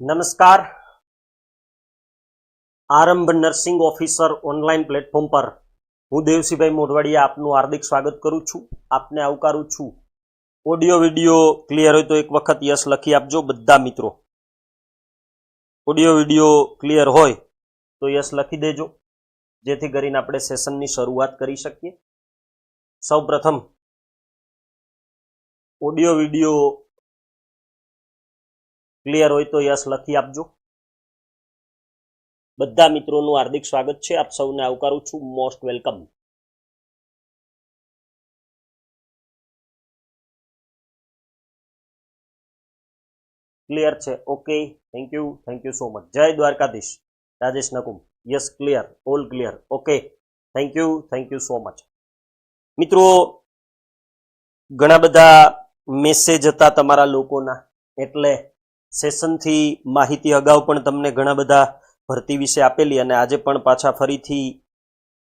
નમસ્કાર. આરંભ nursing officer online platform પર હું દેવસિંહભાઈ મોઢવાડિયા આપનું હાર્દિક સ્વાગત કરું છું. આપને આવકારું છું. ઓડિયો, વિડિયો ક્લિયર હોય તો એક વખત યસ લખી આપજો બધા મિત્રો. ઓડિયો, વિડિયો ક્લિયર હોય તો યસ લખી દેજો. જેથી કરીને આપણે સેશનની શરૂઆત કરી શકીએ. સૌ પ્રથમ ઓડિયો, વિડિયો ક્લિયર હોય તો યસ લખી આપજો. બધા મિત્રોનું હાર્દિક સ્વાગત છે. આપ સૌને આવકારું છું. મોસ્ટ વેલકમ ક્લિયર છે. Okay thank you thank you so much જય Dwarkadhish. Rajesh Nakum. Yes clear all clear okay thank you thank you so much મિત્રો, ઘણા બધા મેસેજ હતા તમારા લોકોના. એટલે સેશનથી માહિતી અગાઉ પણ તમને ઘણા બધા ભરતી વિશે આપેલી અને આજે પણ પાછા ફરીથી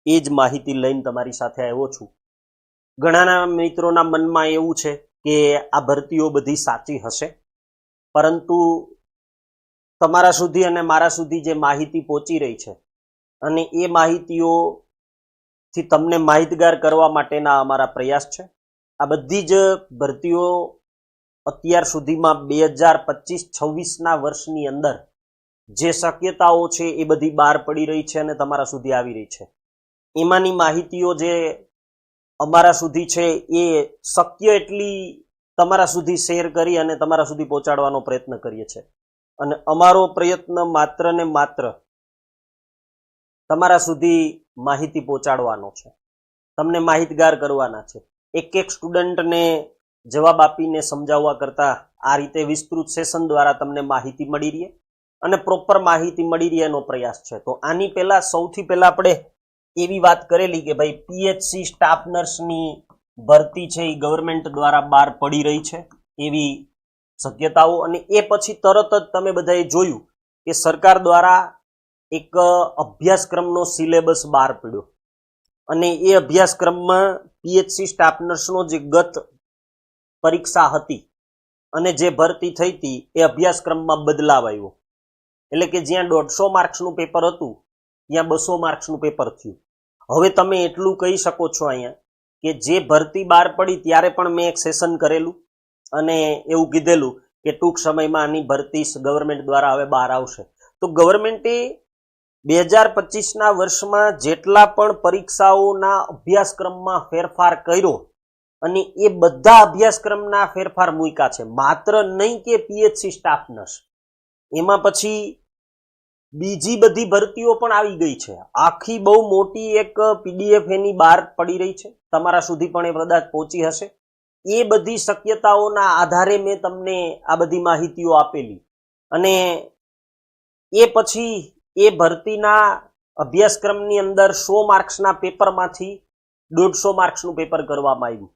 એ જ માહિતી લઈને તમારી સાથે આવ્યો છું. ઘણાના મિત્રોના મનમાં એવું છે કે આ ભરતીઓ બધી સાચી હશે, પરંતુ તમારા સુધી અને મારા સુધી જે માહિતી પહોંચી રહી છે અને એ માહિતીઓથી તમને માહિતગાર કરવા માટેના અમારા પ્રયાસ છે. આ બધી જ ભરતીઓ અત્યાર સુધીમાં બે હજાર પચીસ છવ્વીસના વર્ષની અંદર જે શક્યતાઓ છે એ બધી બહાર પડી રહી છે અને તમારા સુધી આવી રહી છે. એમાંની માહિતીઓ જે અમારા સુધી છે એ શક્ય એટલી તમારા સુધી શેર કરી અને તમારા સુધી પહોંચાડવાનો પ્રયત્ન કરીએ છીએ. અને અમારો પ્રયત્ન માત્ર ને માત્ર તમારા સુધી માહિતી પહોંચાડવાનો છે. તમને માહિતગાર કરવાના છે. એક એક સ્ટુડન્ટને જવાબ આપીને સમજાવવા કરતાં આ રીતે વિસ્તૃત સેશન દ્વારા તમને માહિતી મળી રહે અને પ્રોપર માહિતી મળી રહે એનો પ્રયાસ છે. તો આની પહેલાં સૌથી પહેલાં આપણે એવી વાત કરેલી કે ભાઈ પીએચસી સ્ટાફ નર્સની ભરતી છે એ ગવર્મેન્ટ દ્વારા બહાર પડી રહી છે એવી શક્યતાઓ અને એ પછી તરત જ તમે બધાએ જોયું કે સરકાર દ્વારા એક અભ્યાસક્રમનો સિલેબસ બહાર પડ્યો. અને એ અભ્યાસક્રમમાં પીએચસી સ્ટાફ નર્સનો જે ગત પરીક્ષા હતી અને જે ભરતી થઈ હતી એ અભ્યાસક્રમમાં બદલાવ આવ્યો. એટલે કે જ્યાં દોઢસો માર્ક્સનું પેપર હતું, ત્યાં બસો માર્ક્સનું પેપર થયું. હવે તમે એટલું કહી શકો છો અહીંયા કે જે ભરતી બહાર પડી ત્યારે પણ મેં એક સેશન કરેલું અને એવું કીધેલું કે ટૂંક સમયમાં આની ભરતી ગવર્મેન્ટ દ્વારા હવે બહાર આવશે. તો ગવર્મેન્ટે બે હજાર પચીસના વર્ષમાં જેટલા પણ પરીક્ષાઓના અભ્યાસક્રમમાં ફેરફાર કર્યો અને એ બધા અભ્યાસક્રમના ફેરફાર મૂક્યા છે. માત્ર નહીં કે પીએચસી સ્ટાફ નર્સ એમાં પછી બીજી બધી ભરતીઓ પણ આવી ગઈ છે. આખી બહુ મોટી એક પીડીએફ એની બહાર પડી રહી છે. તમારા સુધી પણ એ કદાચ પહોંચી હશે. એ બધી શક્યતાઓના આધારે મેં તમને આ બધી માહિતીઓ આપેલી. અને એ પછી એ ભરતીના અભ્યાસક્રમની અંદર સો માર્ક્સના પેપરમાંથી દોઢસો માર્ક્સનું પેપર કરવામાં આવ્યું.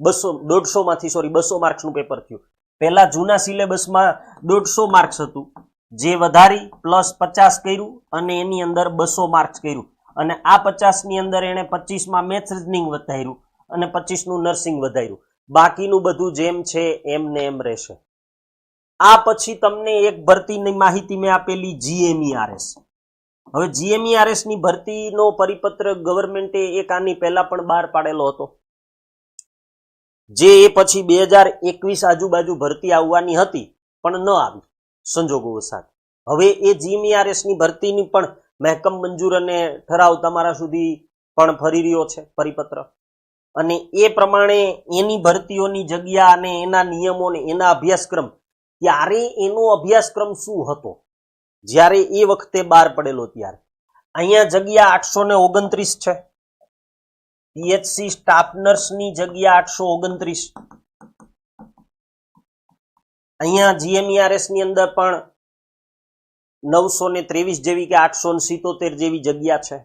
બસો દોઢસો માંથી સોરી બસો માર્ક્સનું પેપર થયું. પહેલા જૂના સિલેબસમાં દોઢસો માર્ક્સ હતું. જે વધારી પ્લસ પચાસ કર્યું અને એની અંદર બસો માર્ક્સ કર્યું. અને આ પચાસની અંદર એણે પચીસમાં મેથ્સ રીઝનિંગ વધાર્યું અને પચીસનું નર્સિંગ વધાર્યું. બાકીનું બધું જેમ છે એમ ને એમ રહેશે. આ પછી તમને એક ભરતીની માહિતી મેં આપેલી જીએમઈઆરએસ હવે જીએમઈઆરએસની ભરતીનો પરિપત્ર ગવર્મેન્ટે એક આની પહેલા પણ બહાર પાડેલો હતો. જે એ પછી બે હજાર એકવીસ આજુબાજુ ભરતી આવવાની હતી, પણ ન આવી સંજોગો વસાત. હવે એ જીએમઈઆરએસની ભરતીની પણ મહેકમ મંજૂર અને ઠરાવ તમારા સુધી પણ ફરી રહ્યો છે પરિપત્ર. અને એ પ્રમાણે એની ભરતીઓની જગ્યા અને એના નિયમો ને એના અભ્યાસક્રમ, ત્યારે એનો અભ્યાસક્રમ શું હતો? જ્યારે એ વખતે બહાર પડેલો ત્યારે. અહીંયા જગ્યા આઠસો ને ઓગણત્રીસ છે. પીએચસી સ્ટાફ નર્સની જગ્યા આઠસો ઓગણત્રીસ. અહીંયા જીએમઈઆરએસની અંદર પણ નવસો ને ત્રેવીસ જેવી કે આઠસો ને સિત્તોતેર જેવી જગ્યા છે.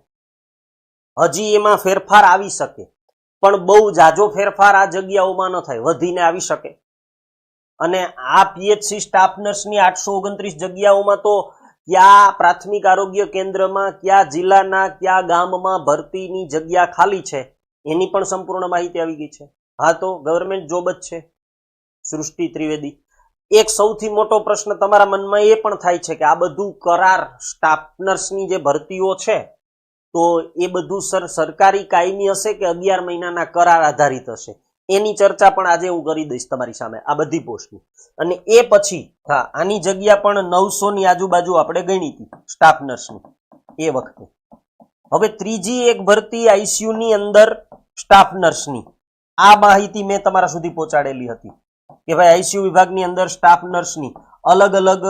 હજી એમાં ફેરફાર આવી શકે, પણ બહુ જાજો ફેરફાર આ જગ્યાઓમાં ન થાય, વધીને આવી શકે. અને આ પીએચસી સ્ટાફ નર્સની આઠસો ઓગણત્રીસ જગ્યાઓમાં તો કયા પ્રાથમિક આરોગ્ય કેન્દ્રમાં, કયા જિલ્લાના, કયા ગામમાં ભરતીની જગ્યા ખાલી છે. એની પણ સંપૂર્ણ માહિતી આવી ગઈ છે. હા તો ગવર્મેન્ટ જોબ જ છે. સૃષ્ટિ ત્રિવેદી. એક સૌથી મોટો પ્રશ્ન તમારા મનમાં એ પણ થાય છે કે આ બધું કરાર સ્ટાફનર્સની જે ભરતીઓ છે, તો એ બધું સર, સરકારી કાયમી હશે કે અગિયાર મહિનાના કરાર આધારિત હશે? એની ચર્ચા પણ આજે હું કરી દઈશ તમારી સામે, આ બધી પોસ્ટની. અને એ પછી, હા, આની જગ્યા પણ નવસોની આજુબાજુ આપણે ગણી હતી સ્ટાફ નર્સની એ વખતે. હવે ત્રીજી એક ભરતી આઈસીયુની અંદર સ્ટાફ નર્સની આ માહિતી મેં તમારા સુધી પહોંચાડેલી હતી કે ભાઈ આઈસીયુ વિભાગની અંદર સ્ટાફ નર્સની અલગ અલગ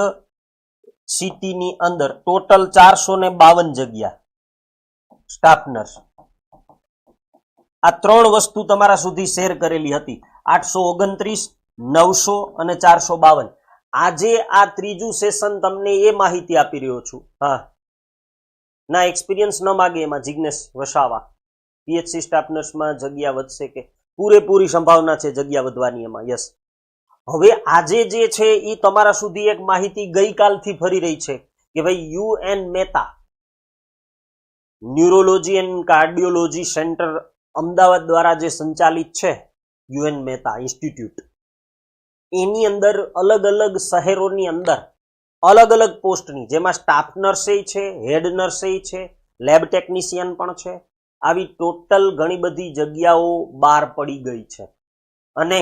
સિટીની અંદર ટોટલ ચારસો ને બાવન જગ્યા સ્ટાફ નર્સ આ ત્રણ વસ્તુ તમારા સુધી શેર કરેલી હતી. આઠસો ઓગણત્રીસ, નવસો અને ચારસો બાવન. આજે આ ત્રીજું સેશન તમને એ માહિતી આપી રહ્યો છું. હા. ના એક્સપિરિયન્સ ન માગે એમાં, જિજ્ઞેશ વસાવા. પીએચસી સ્ટાફ નર્સમાં જગ્યા વધશે કે પૂરેપૂરી સંભાવના છે જગ્યા વધવાની એમાં યસ હવે આજે જે છે એ તમારા સુધી એક માહિતી ગઈકાલથી ફરી રહી છે કે ભાઈ U N Mehta, neurology and cardiology centre Ahmedabad દ્વારા જે સંચાલિત છે યુએન મહેતા ઇન્સ્ટિટ્યૂટ, એની અંદર અલગ અલગ શહેરોની અંદર અલગ અલગ પોસ્ટની, જેમાં સ્ટાફ નર્સેય છે હેડ નર્સે છે લેબ ટેકનિશિયન પણ છે. આવી ટોટલ ઘણી બધી જગ્યાઓ બહાર પડી ગઈ છે. અને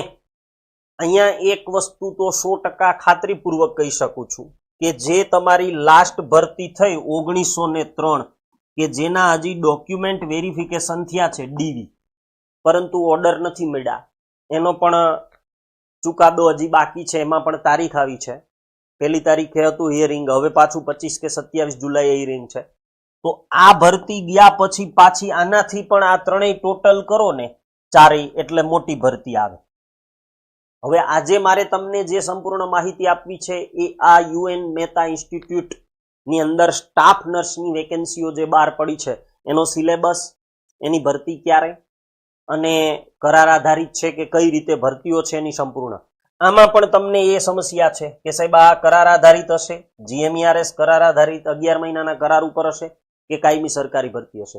અહીંયા એક વસ્તુ તો સો ટકા ખાતરીપૂર્વક કહી શકું છું કે જે તમારી લાસ્ટ ભરતી થઈ ઓગણીસો ને ત્રણ, કે જેના હજી ડોક્યુમેન્ટ વેરિફિકેશન થયા છે ડીવી પરંતુ ઓર્ડર નથી મળ્યા. એનો પણ ચુકાદો હજી બાકી છે, એમાં પણ તારીખ આવી છે. પહેલી તારીખે હતું હિયરિંગ હવે પાછું પચીસ કે સત્યાવીસ જુલાઈ હિયરિંગ છે. તો આ ભરતી ગયા પછી પાછી આનાથી પણ આ ત્રણેય ટોટલ કરો ને, ચારેય એટલે મોટી ભરતી આવે. હવે આજે મારે તમને જે સંપૂર્ણ માહિતી આપવી છે એ આ યુએન મહેતા ઇન્સ્ટિટ્યૂટની અંદર સ્ટાફ નર્સની વેકેન્સીઓ જે બહાર પડી છે, એનો સિલેબસ એની ભરતી ક્યારે અને કરાર આધારિત છે કે કઈ રીતે ભરતીઓ છે એની સંપૂર્ણ. આમાં પણ તમને એ સમસ્યા છે કે સાહેબ, આ કરાર આધારિત હશે, જીએમઈઆરએસ કરાર આધારિત અગિયાર મહિનાના કરાર ઉપર હશે કે કાયમી સરકારી ભરતી હશે?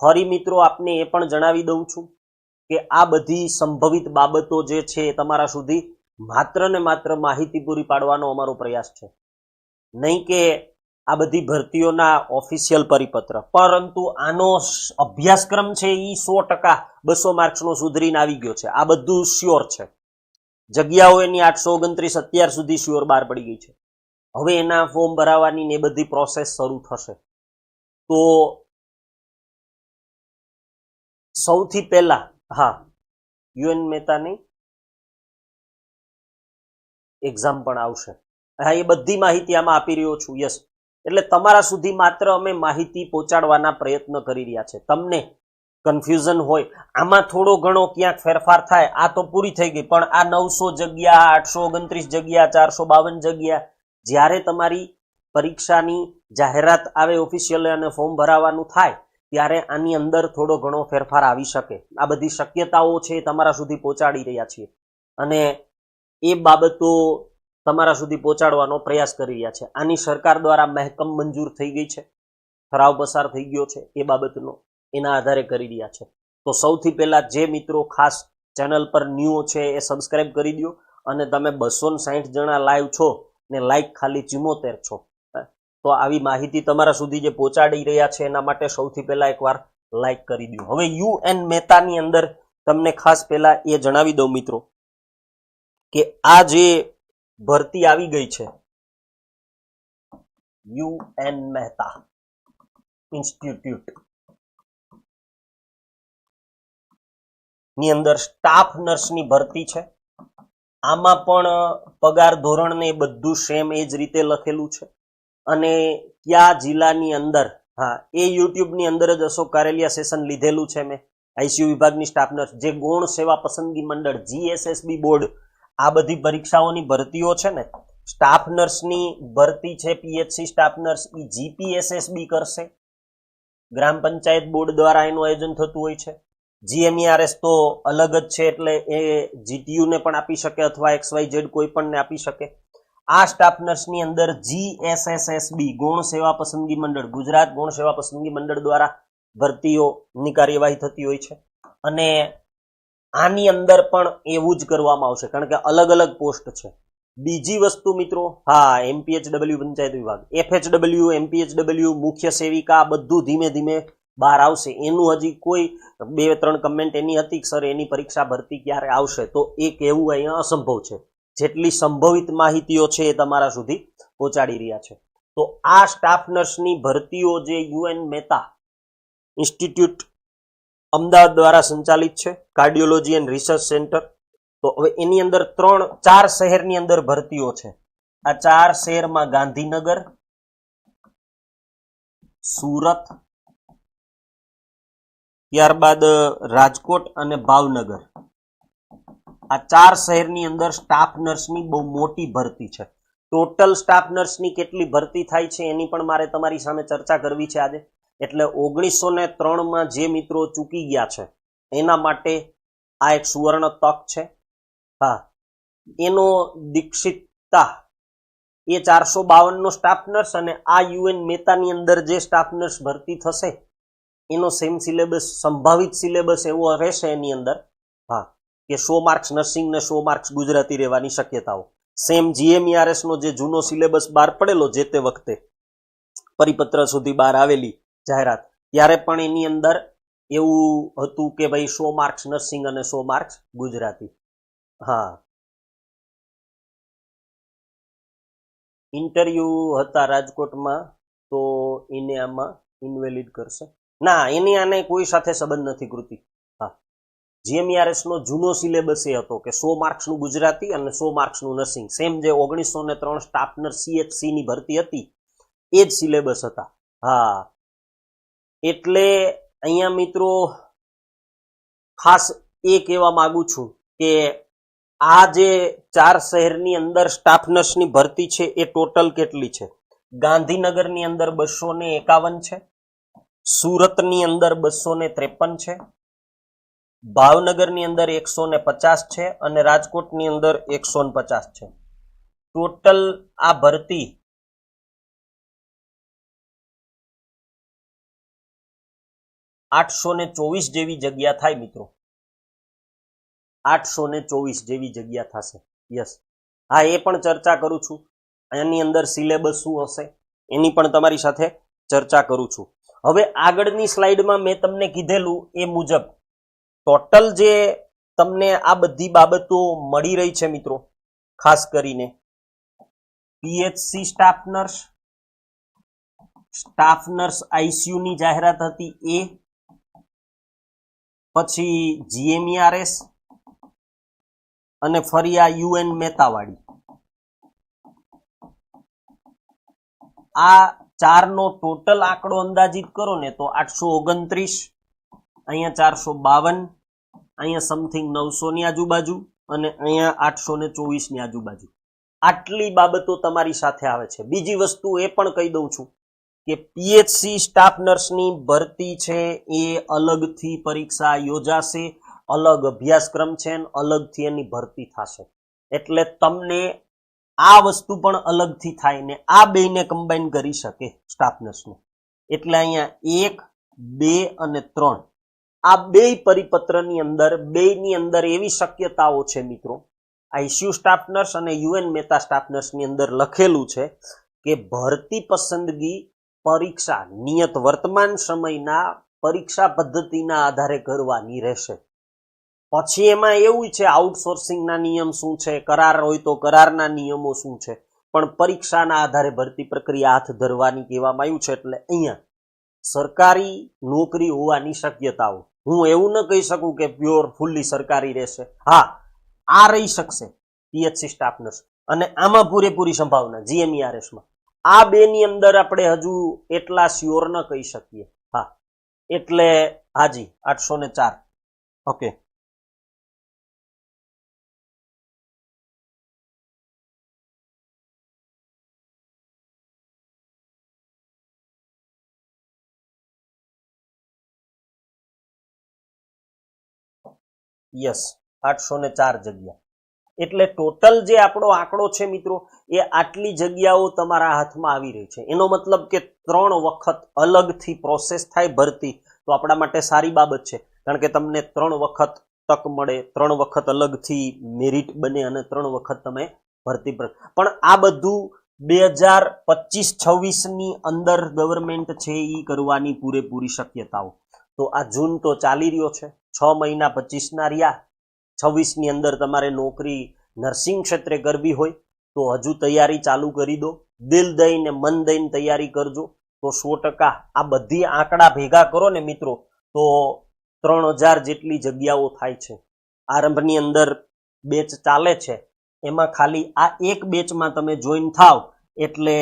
ફરી મિત્રો, આપને એ પણ જણાવી દઉં છું કે આ બધી સંભવિત બાબતો જે છે તમારા સુધી માત્ર ને માત્ર માહિતી પૂરી પાડવાનો અમારો પ્રયાસ છે. નહીં કે આ બધી ભરતીઓના ઓફિશિયલ પરિપત્ર. પરંતુ આનો અભ્યાસક્રમ છે એ સો ટકા બસો માર્ક્સનો સુધરીને આવી ગયો છે. આ બધું શ્યોર છે. જગ્યાઓ એની આઠસો ઓગણત્રીસ અત્યાર સુધી શ્યોર બહાર પડી ગઈ છે. હવે એના ફોર્મ ભરાવાની ને બધી પ્રોસેસ શરૂ થશે. તો સૌથી પહેલા, હા, યુએન મહેતાની એક્ઝામ પણ આવશે. હા, એ બધી માહિતી આમાં આપી રહ્યો છું યસ એટલે તમારા સુધી માત્ર અમે માહિતી પહોંચાડવાના પ્રયત્ન કરી રહ્યા છે. તમને કન્ફ્યુઝન હોય. આમાં થોડો ઘણો ક્યાંક ફેરફાર થાય. આ તો પૂરી થઈ ગઈ, પણ આ નવસો જગ્યા, આઠસો ઓગણત્રીસ જગ્યા, ચારસો બાવન જગ્યા, જ્યારે તમારી પરીક્ષાની જાહેરાત આવે ઓફિશિયલ અને ફોર્મ ભરાવાનું થાય, ત્યારે આની અંદર થોડો ઘણો ફેરફાર આવી શકે. આ બધી શક્યતાઓ છે તમારા સુધી પહોંચાડી રહ્યા છીએ. અને એ બાબતો તમારા સુધી પહોંચાડવાનો પ્રયાસ કરી રહ્યા છે. આની સરકાર દ્વારા મહેકમ મંજૂર થઈ ગઈ છે. ઠરાવ પસાર થઈ ગયો છે એ બાબતનો. એના આધારે કરી રહ્યા છે. તો સૌથી પહેલા જે મિત્રો ખાસ ચેનલ પર ન્યૂ છે એ સબસ્ક્રાઇબ કરી દો અને તમે બસો સાહીઠ જણા લાઈવ છો ને લાઈક ખાલી ચુમ્મોતેર છો. તો આવી માહિતી તમારા સુધી જે પહોંચાડી રહ્યા છે એના માટે સૌથી પહેલા એકવાર લાઈક કરી દો હવે યુ એન મહેતાની અંદર તમને ખાસ પહેલા એ જણાવી દઉં મિત્રો કે આ જે ભરતી આવી ગઈ છે યુ એન મહેતા ઇન્સ્ટિટ્યૂટ ની અંદર સ્ટાફ નર્સની ભરતી છે. આમાં પણ પગાર ધોરણને બધું સેમ એ જ રીતે લખેલું છે. અને કયા જિલ્લાની અંદર, હા, એ યુટ્યુબની અંદર જ અશોક કારેલિયા સેશન લીધેલું છે મેં. આઈસીયુ વિભાગની સ્ટાફ નર્સ જે ગૌણ સેવા પસંદગી મંડળ જીએસએસબી બોર્ડ, આ બધી પરીક્ષાઓની ભરતીઓ છે ને સ્ટાફ નર્સની ભરતી છે પીએચસી સ્ટાફ નર્સ ઈ જીપીએસએસબી કરશે. ગ્રામ પંચાયત બોર્ડ દ્વારા એનું આયોજન થતું હોય છે. જીએમઈઆરએસ તો અલગ જ છે એટલે એ જીટીયુને પણ આપી શકે અથવા એક્સ વાય ઝેડ કોઈ પણને આપી શકે. આ સ્ટાફ નર્સની અંદર જીએસએસએસબી ગૌણ સેવા પસંદગી મંડળ, ગુજરાત ગૌણ સેવા પસંદગી મંડળ દ્વારા ભરતીઓની કાર્યવાહી થતી હોય છે. અને આની અંદર પણ એવું જ કરવામાં આવશે, કારણ કે અલગ અલગ પોસ્ટ છે. બીજી વસ્તુ મિત્રો, હા એમપીએચડબલ્યુ પંચાયત વિભાગ એફએચડબલ્યુ એમપીએચડબલ્યુ મુખ્ય સેવિકા, બધું ધીમે ધીમે બહાર આવશે. એનું હજી કોઈ બે, ત્રણ કમેન્ટ એની હતી સર એની પરીક્ષા ભરતી ક્યારે આવશે? તો એ કહેવું અહીંયા અસંભવ છે. જેટલી સંભવિત માહિતીઓ છે એ તમારા સુધી પહોંચાડી રહ્યા છે. તો આ સ્ટાફ નર્સની ભરતીઓ જે યુએન મહેતા ઇન્સ્ટિટ્યૂટ અમદાવાદ દ્વારા સંચાલિત છે કાર્ડિયોલોજી એન્ડ રિસર્ચ સેન્ટર તો હવે એની અંદર ત્રણ, ચાર શહેરની અંદર ભરતીઓ છે. આ ચાર શહેરમાં ગાંધીનગર, સુરત ત્યારબાદ રાજકોટ અને ભાવનગર. આ ચાર શહેરની અંદર સ્ટાફ નર્સની બહુ મોટી ભરતી છે. ટોટલ સ્ટાફ નર્સની કેટલી ભરતી થાય છે એની પણ મારે તમારી સામે ચર્ચા કરવી છે આજે. એટલે ઓગણીસો ને ત્રણમાં જે મિત્રો ચૂકી ગયા છે, એના માટે આ એક સુવર્ણ તક છે. હા. એનો દીક્ષિતતા એ ચારસો બાવનનો સ્ટાફ નર્સ અને આ યુએન મહેતાની અંદર જે સ્ટાફ નર્સ ભરતી થશે એનો સેમ સિલેબસ સંભાવિત સિલેબસ એવો રહેશે એની અંદર. હા, કે સો માર્ક્સ નર્સિંગ ને સો માર્ક્સ ગુજરાતી રહેવાની શક્યતાઓ. સેમ જીએમઈઆરએસ નો જે જૂનો સિલેબસ બહાર પડેલો જે તે વખતે, પરિપત્ર સુધી બહાર આવેલી જાહેરાત, ત્યારે પણ એની અંદર એવું હતું કે ભાઈ સો માર્ક્સ નર્સિંગ અને સો માર્ક્સ ગુજરાતી. હા. ઇન્ટરવ્યુ હતા રાજકોટમાં, તો એને આમાં ઇન્વેલિડ કરશે. ના, એની આને કોઈ સાથે સંબંધ નથી, કૃતિ. હા. જીએમઈઆરએસ નો જૂનો સિલેબસ એ હતો કે સો માર્ક્સનું ગુજરાતી અને સો માર્ક્સનું નર્સિંગ. સેમ જે ઓગણીસો ને ત્રણ સ્ટાફ નર્સ સીએચસી ની ભરતી હતી, એ જ સિલેબસ હતા. હા. એટલે અહીંયા મિત્રો, ખાસ એ કહેવા માંગુ છું કે આ જે ચાર શહેરની અંદર સ્ટાફ નર્સની ભરતી છે, એ ટોટલ કેટલી છે? ગાંધીનગરની અંદર બસો ને એકાવન છે સુરતની અંદર બસો ને ત્રેપન છે, ભાવનગરની અંદર એકસો ને પચાસ છે અને રાજકોટની અંદર એકસો ને પચાસ છે. ટોટલ આ ભરતી આઠસો ને ચોવીસ જેવી જગ્યા થાય મિત્રો. આઠસો ને ચોવીસ જેવી જગ્યા થશે. યસ. હા, એ પણ ચર્ચા કરું છું. એની અંદર સિલેબસ શું હશે એની પણ તમારી સાથે ચર્ચા કરું છું. હવે આગળની સ્લાઇડમાં મેં તમને કીધેલું એ મુજબ ટોટલ જે તમને આ બધી બાબતો મળી રહી છે મિત્રો, ખાસ કરીને PHC staff nurse staff nurse ICU ની જાહેરાત હતી એ, પછી જીએમઈઆરએસ અને ફરી આ યુએન મહેતાવાળી. આ ચારનો ટોટલ આંકડો અંદાજિત કરો ને તો આઠસો ઓગણત્રીસ, અહીંયા ચારસો બાવન, અહીંયા સમથિંગ નવસો ની આજુબાજુ અને અહીંયા આઠસો ને ચોવીસની આજુબાજુ. આટલી બાબતો તમારી સાથે આવે છે. બીજી વસ્તુ એ પણ કહી દઉં છું કે પીએચસી સ્ટાફ નર્સની ભરતી છે એ અલગથી પરીક્ષા યોજાશે, અલગ અભ્યાસક્રમ છે અને અલગથી એની ભરતી થશે. એટલે તમને આ વસ્તુ પણ અલગથી થાય ને આ બેને કમ્બાઈન કરી શકે સ્ટાફનર્સનું એટલે અહીંયા એક, બે અને ત્રણ. આ બે પરિપત્રની અંદર બેની અંદર એવી શક્યતાઓ છે મિત્રો. આઈસીયુ સ્ટાફનર્સ અને યુએન મહેતા સ્ટાફનર્સની અંદર લખેલું છે કે ભરતી પસંદગી પરીક્ષા નિયત વર્તમાન સમયના પરીક્ષા પદ્ધતિના આધારે કરવાની રહેશે. પછી એમાં એવું છે આઉટસોર્સિંગના નિયમ શું છે, કરાર હોય તો કરારના નિયમો શું છે? પણ પરીક્ષાના આધારે ભરતી પ્રક્રિયા હાથ ધરવાની કહેવામાં આવ્યું છે, એટલે અહીંયા સરકારી નોકરી હોવાની શક્યતાઓ. હું એવું ન કહી શકું કે પ્યોર ફૂલ્લી સરકારી રહેશે. હા, આ રહી શકશે પીએચસી સ્ટાફ નર્સ અને આમાં પૂરેપૂરી સંભાવના જીએમઈઆરએસમાં આ બે ની અંદર આપણે હજુ એટલા શ્યોર ન કહી શકીએ. હા, એટલે હાજી, આઠસો ને ચાર. ઓકે યસ આઠસો ને ચાર જગ્યા. એટલે ટોટલ જે આપણો આંકડો છે મિત્રો, એ આટલી જગ્યાઓ તમારા હાથમાં આવી રહી છે. એનો મતલબ કે ત્રણ વખત અલગથી પ્રોસેસ થાય ભરતી, તો આપણા માટે સારી બાબત છે. કારણ કે તમને ત્રણ વખત તક મળે, ત્રણ વખત અલગથી મેરિટ બને અને ત્રણ વખત તમે ભરતી પણ આ બધું બે હજાર પચીસ, છવ્વીસની અંદર ગવર્મેન્ટ છે એ કરવાની પૂરેપૂરી શક્યતાઓ. તો આ જૂન તો ચાલી રહ્યો છે. છ મહિના પચીસના રહ્યા. છવ્વીસની અંદર તમારે નોકરી નર્સિંગ ક્ષેત્રે કરવી હોય તો હજુ તૈયારી ચાલુ કરી દો. દિલ દઈને મન દઈને તૈયારી કરજો. તો સો ટકા આ બધી આંકડા ભેગા કરો ને મિત્રો, તો ત્રણ હજાર જેટલી જગ્યાઓ થાય છે. આરંભની અંદર બેચ ચાલે છે. એમાં ખાલી આ એક બેચમાં તમે જોઈન થાવ એટલે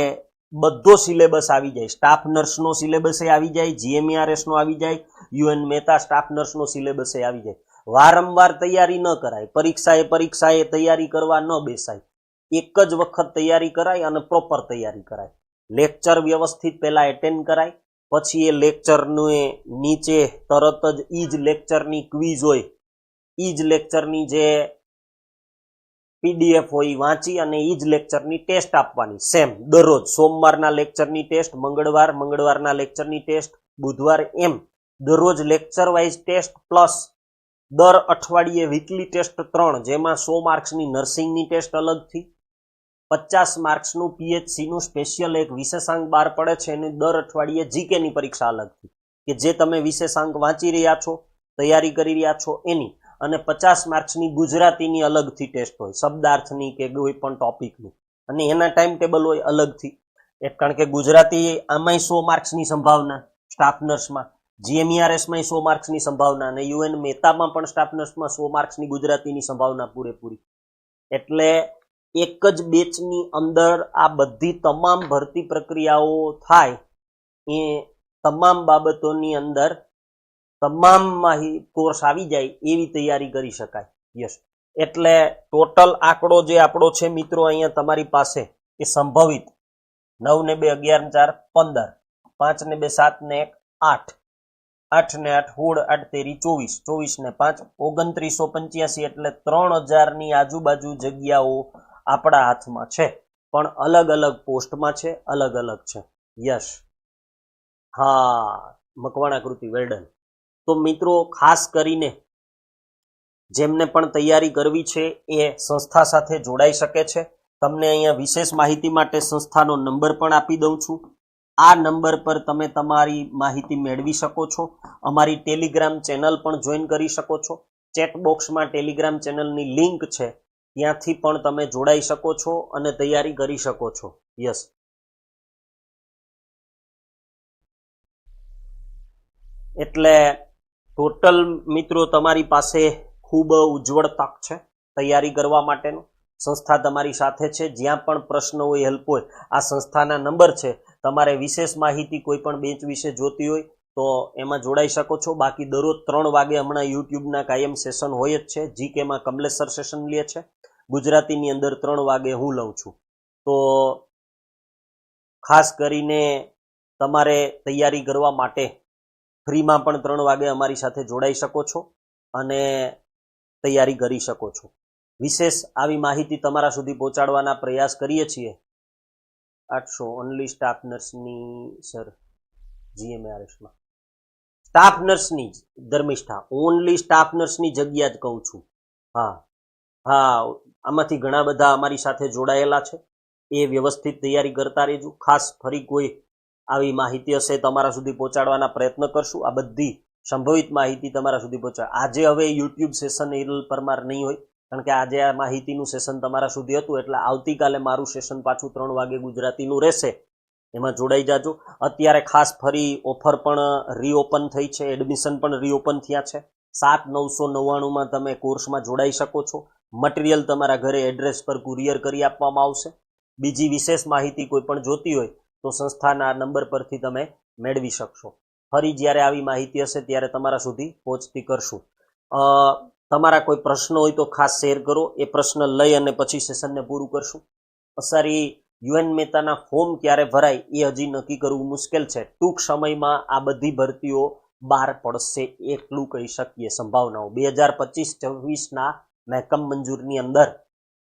બધો સિલેબસ આવી જાય. સ્ટાફ નર્સનો સિલેબસ આવી જાય જીએમઆરએસનો આવી જાય યુએન મહેતા સ્ટાફ નર્સનો સિલેબસ આવી જાય. વારંવાર તૈયારી ન કરાય. પરીક્ષાએ પરીક્ષાએ તૈયારી કરવા ન બેસાય. એક જ વખત તૈયારી કરાય અને પ્રોપર તૈયારી કરાય. લેક્ચર વ્યવસ્થિત પહેલાં એટેન્ડ કરાય, પછી એ લેક્ચરનું એ નીચે તરત જ ઈ જ લેક્ચરની ક્વિઝ હોય. ઈ જ લેક્ચરની જે પીડીએફ હોય વાંચી અને ઈ જ લેક્ચરની ટેસ્ટ આપવાની. સેમ દરરોજ સોમવારના લેક્ચરની ટેસ્ટ મંગળવાર, મંગળવારના લેક્ચરની ટેસ્ટ બુધવાર એમ. દરરોજ લેક્ચર વાઇઝ ટેસ્ટ પ્લસ દર અઠવાડિયે વીકલી ટેસ્ટ ત્રણ, જેમાં સો માર્ક્સની નર્સિંગની ટેસ્ટ અલગથી પચાસ માર્ક્સનું પીએચસીનું સ્પેશિયલ એક વિશેષાંક બહાર પડે છે અને દર અઠવાડિયે જીકેની પરીક્ષા અલગથી કે જે તમે વિશેષાંક વાંચી રહ્યા છો, તૈયારી કરી રહ્યા છો, એની. અને પચાસ માર્ક્સની ગુજરાતીની અલગથી ટેસ્ટ હોય, શબ્દાર્થની કે કોઈ પણ ટોપિકની. અને એના ટાઈમ ટેબલ હોય અલગથી. એક કારણ કે ગુજરાતી આમાંય સો માર્ક્સની સંભાવના સ્ટાફ નર્સમાં જીએમઈઆરએસમાં સો માર્ક્સની સંભાવના અને યુએન મહેતામાં પણ સ્ટાફ નર્સમાં સો માર્ક્સની ગુજરાતીની સંભાવના પૂરેપૂરી. એટલે એક જ બેચની અંદર આ બધી તમામ ભરતી પ્રક્રિયાઓ થાય, એ તમામ બાબતોની અંદર તમામ માહી કોર્સ આવી જાય એવી તૈયારી કરી શકાય. યસ એટલે ટોટલ આંકડો જે આપણો છે મિત્રો અહીંયા તમારી પાસે એ સંભવિત નવ ને બે અગિયાર ચાર પંદર પાંચ ને બે સાત ને એક આઠ આઠ ને આઠ હોળ આઠ તેરી ચોવીસ ચોવીસ ને પાંચ ઓગણત્રીસો પંચ્યાસી એટલે ત્રણ હજારની આજુબાજુ જગ્યાઓ આપણા હાથમાં છે. પણ અલગ અલગ પોસ્ટમાં છે, અલગ અલગ છે. યસ હા, મકવાણા કૃતિ વેલ્ડન તો મિત્રો, ખાસ કરીને જેમને પણ તૈયારી કરવી છે, એ સંસ્થા સાથે જોડાઈ શકે છે. તમને અહીંયા વિશેષ માહિતી માટે સંસ્થાનો નંબર પણ આપી દઉં છું. આ નંબર પર તમે તમારી માહિતી મેળવી શકો છો. અમારી ટેલિગ્રામ ચેનલ પણ જોઈન કરી શકો છો. ચેકબોક્સમાં ટેલિગ્રામ ચેનલની લિંક છે. ત્યાંથી પણ તમે જોડાઈ શકો છો અને તૈયારી કરી શકો છો. યસ. એટલે ટોટલ મિત્રો તમારી પાસે ખૂબ ઉજ્જવળ તક છે તૈયારી કરવા માટેનું. સંસ્થા તમારી સાથે છે. જ્યાં પણ પ્રશ્ન હોય હેલ્પ હોય, આ સંસ્થાના નંબર છે. તમારે વિશેષ માહિતી કોઈ પણ બેંચ વિશે જોતી હોય તો એમાં જોડાઈ શકો છો. બાકી દરરોજ ત્રણ વાગે હમણાં યુટ્યુબના કાયમ સેશન હોય જ છે. જીકેમાં કમલેશ સર સેશન લે છે. ગુજરાતીની અંદર ત્રણ વાગે હું લઉં છું. તો ખાસ કરીને તમારે તૈયારી કરવા માટે ફ્રીમાં પણ ત્રણ વાગે અમારી સાથે જોડાઈ શકો છો અને તૈયારી કરી શકો છો. વિશેષ આવી માહિતી તમારા સુધી પહોંચાડવાના પ્રયાસ કરીએ છીએ. આઠસો ઓનલી સ્ટાફ નર્સની, સર જીએમઆરએસમાં સ્ટાફ નર્સની જ ધર્મિષ્ઠા ઓનલી સ્ટાફ નર્સની જગ્યા જ કહું છું. હા હા, આમાંથી ઘણા બધા અમારી સાથે જોડાયેલા છે. એ વ્યવસ્થિત તૈયારી કરતા રહેજો. ખાસ ફરી કોઈ આવી માહિતી હશે તમારા સુધી પહોંચાડવાના પ્રયત્ન કરશું. આ બધી સંભવિત માહિતી તમારા સુધી પહોંચાડ. આજે હવે યુટ્યુબ સેશન હિરલ પરમાર નહીં હોય, કારણ કે આજે આ માહિતીનું સેશન તમારા સુધી હતું, એટલે આવતીકાલે મારું સેશન પાછું ત્રણ વાગે ગુજરાતીનું રહેશે. એમાં જોડાઈ જાજો. અત્યારે ખાસ ફરી ઓફર પણ રીઓપન થઈ છે એડમિશન પણ રીઓપન થયા છે. સાત નવસો નવ્વાણુંમાં તમે કોર્સમાં જોડાઈ શકો છો. મટીરિયલ તમારા ઘરે એડ્રેસ પર કુરિયર કરી આપવામાં આવશે. બીજી વિશેષ માહિતી કોઈ પણ જોતી હોય તો સંસ્થાના નંબર પરથી તમે મેળવી શકશો. ફરી જ્યારે આવી માહિતી હશે ત્યારે તમારા સુધી પહોંચતી કરશું. તમારા કોઈ પ્રશ્ન હોય તો ખાસ શેર કરો, એ પ્રશ્ન લઈ અને પછી સેશનને પૂરું કરશું. સારી યુએન મહેતાના ફોર્મ ક્યારે ભરાય એ હજી નક્કી કરવું મુશ્કેલ છે. ટૂંક સમયમાં આ બધી ભરતીઓ બહાર પડશે એટલું કહી શકીએ સંભાવનાઓ. બે હજાર પચીસ છવ્વીસના મહેકમ મંજૂરની અંદર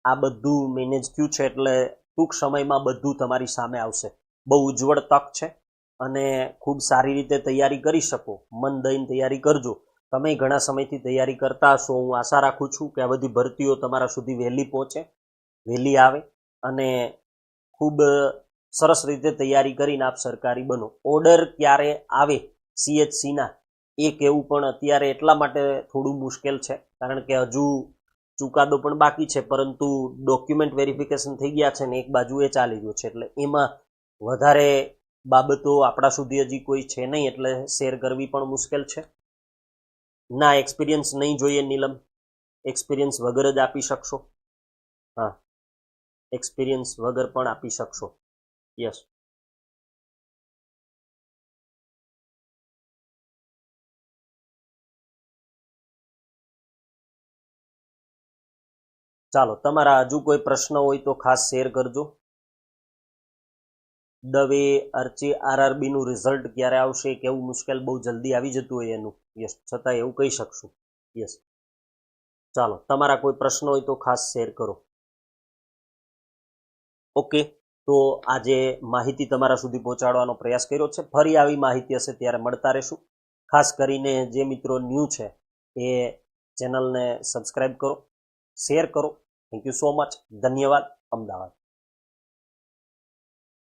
આ બધું મેનેજ થયું છે એટલે ટૂંક સમયમાં બધું તમારી સામે આવશે. બહુ ઉજ્જવળ તક છે અને ખૂબ સારી રીતે તૈયારી કરી શકો. મન દઈને તૈયારી કરજો. તમે ઘણા સમયથી તૈયારી કરતા હશો. હું આશા રાખું છું કે આ બધી ભરતીઓ તમારા સુધી વહેલી પહોંચે, વહેલી આવે અને ખૂબ સરસ રીતે તૈયારી કરીને આપ સરકારી બનો. ઓર્ડર ક્યારે આવે સીએચસીના? એ કહેવું પણ અત્યારે એટલા માટે થોડું મુશ્કેલ છે કારણ કે હજુ ચુકાદો પણ બાકી છે, પરંતુ ડોક્યુમેન્ટ વેરિફિકેશન થઈ ગયા છે ને એક બાજુ એ ચાલી રહ્યું છે. એટલે એમાં વધારે બાબતો આપણા સુધી હજી કોઈ છે નહીં, એટલે શેર કરવી પણ મુશ્કેલ છે. ના એક્સપિરિયન્સ નહીં જોઈએ નીલમ. એક્સપિરિયન્સ વગર જ આપી શકશો. હા. એક્સપિરિયન્સ વગર પણ આપી શકશો. યસ ચાલો, તમારા હજુ કોઈ પ્રશ્ન હોય તો ખાસ શેર કરજો. દવે અરચી આરઆરબીનું રિઝલ્ટ ક્યારે આવશે કેવું મુશ્કેલ બહુ જલ્દી આવી જતું હોય એનું? યસ, છતાં એવું કહી શકશું. યસ. ચાલો, તમારા કોઈ પ્રશ્ન હોય તો ખાસ શેર કરો. ઓકે તો આજે માહિતી તમારા સુધી પહોંચાડવાનો પ્રયાસ કર્યો છે. ફરી આવી માહિતી હશે ત્યારે મળતા રહેશું. ખાસ કરીને જે મિત્રો ન્યૂ છે, એ ચેનલને સબસ્ક્રાઈબ કરો શેર કરો. થેન્ક યુ સો મચ ધન્યવાદ. અમદાવાદ.